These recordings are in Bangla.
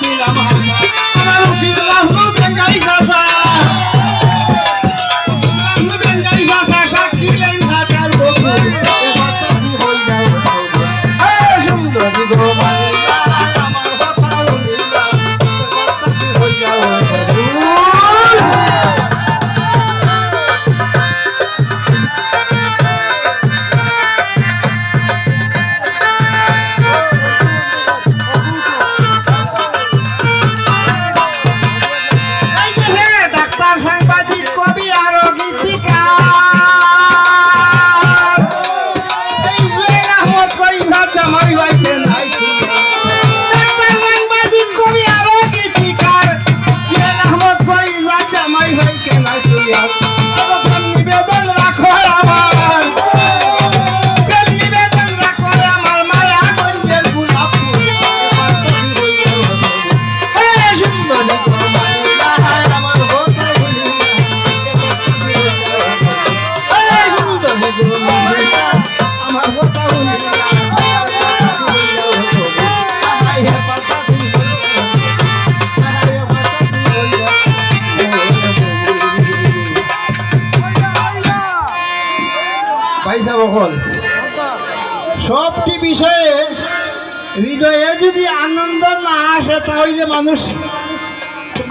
Alhamdulillah Muhammad Ana বকল সবটি বিষয়ে হৃদয়ে যদি আনন্দ না আসে, তাহলে মানুষ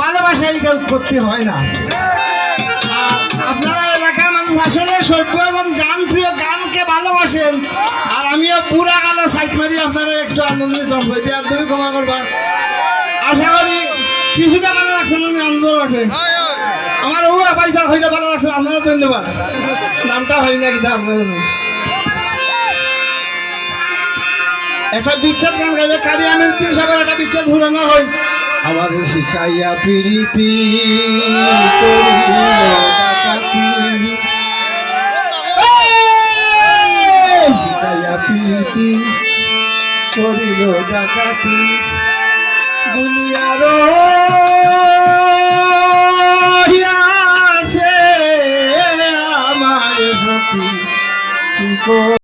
ভালোবাসা এটা উৎপত্তি হয় না। আপনারা এলাকার মানুষ আসলে সভ্য এবং গান প্রিয় গানকে ভালোবাসেন। আর আমিও পুরা গানা সাইড মারি, আপনারা একটু আনন্দিত তুমি ক্ষমা করবা। আশা করি কিছুটা ভালো লাগছে আনন্দ লাগছে আমার ও পয়সা হইলে ভালো লাগছে, আপনারা ধন্যবাদ। নামটা হয় না কিনা আপনাদের একটা বিখ্যাত গান গাইলে কারি তিন সাহেবের একটা বিখ্যাত ঘুরানো হয় আমার শিকাইয়া প্রীতি করিল ডাকাতি। গুলিয়ার